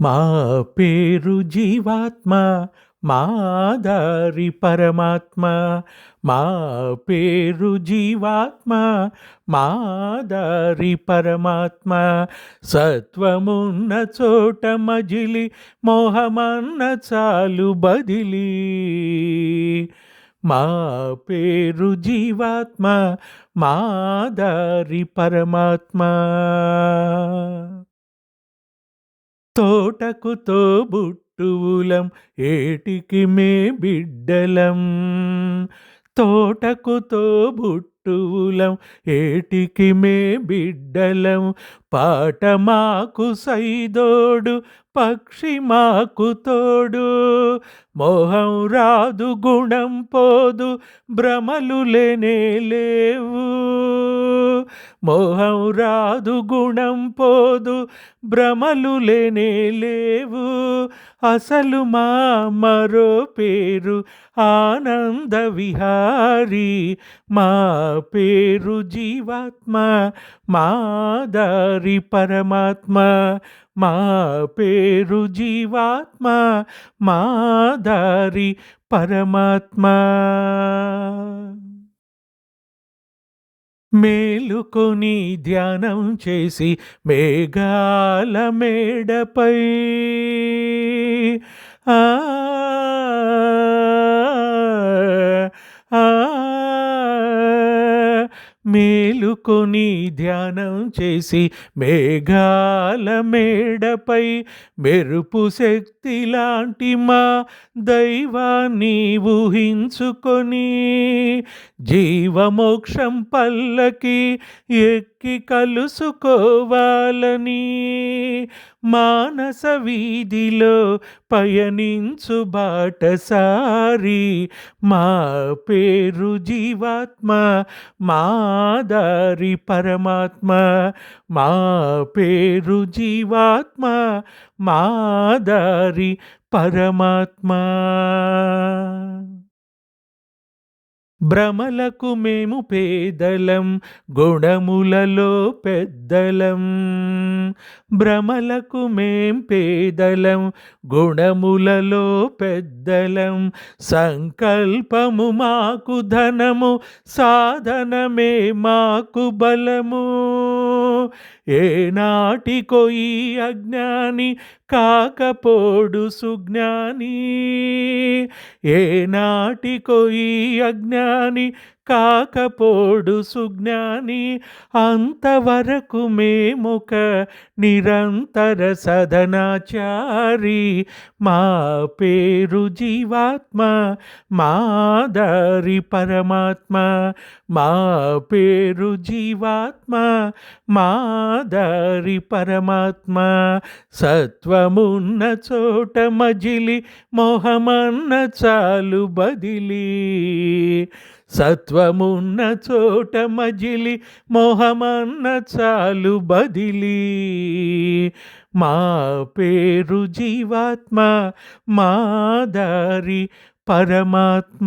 మా పేరు జీవాత్మ మా దారి పరమాత్మ. మా పేరు జీవాత్మ మా దారి పరమాత్మ. సత్వమున్న చోట మజిలి మోహమన్న చాలు బదిలి. మా పేరు జీవాత్మ మా దారి పరమాత్మ. తోటకు తోబుట్టువులం ఏటికి మే బిడ్డలం. తోటకు తోబుట్టువులం ఏటికి మే బిడ్డలం. పాట మాకు సైదోడు పక్షి మాకు తోడు. మోహం రాదు గుణం పోదు భ్రమలు లేనే లేవు. మోహం రాదు గుణం పోదు భ్రమలు లేనే లేవు. అసలు మా మరో పేరు ఆనంద విహారీ. మా పేరు జీవాత్మ మా దారి పరమాత్మ. మా పేరు జీవాత్మ మా దారి పరమాత్మ. మేలుకొని ధ్యానం చేసి మేఘాల మేడపై. ఆ మేలుకొని ధ్యానం చేసి మేఘాల మేడపై మెరుపు శక్తి లాంటి మా దైవాన్ని ఊహించుకొని జీవమోక్షం పల్లకి ఎక్కి కలుసుకోవాలని మానస వీధిలో పయనించు బాటసారి మా పేరు జీవాత్మ మా దారి పరమాత్మ మా పేరు జీవాత్మ మా దారి పరమాత్మ. భ్రమలకు మేము పేదలం గుణములలో పెద్దలం. భ్రమలకు మేం పేదలం గుణములలో పెద్దలం. సంకల్పము మాకు ధనము సాధనమే మాకు బలము. ఏనాటికో ఈ అజ్ఞాని కాకపోడు సుజ్ఞాని? ఏనాటికో ఈ అజ్ఞాని కాకపోడు సుజ్ఞాని? అంతవరకు మేముక నిరంతర సదనాచారి. మా పేరు జీవాత్మ మా దారి పరమాత్మ. మా పేరు జీవాత్మ మా దారి పరమాత్మ సత్వమున్న చోట మజిలి మోహమన్న చాలు బదిలి. సత్వమున్న చోట మజిలి మోహమన్న చాలు బదిలి. మా పేరు జీవాత్మ మా దారి పరమాత్మ.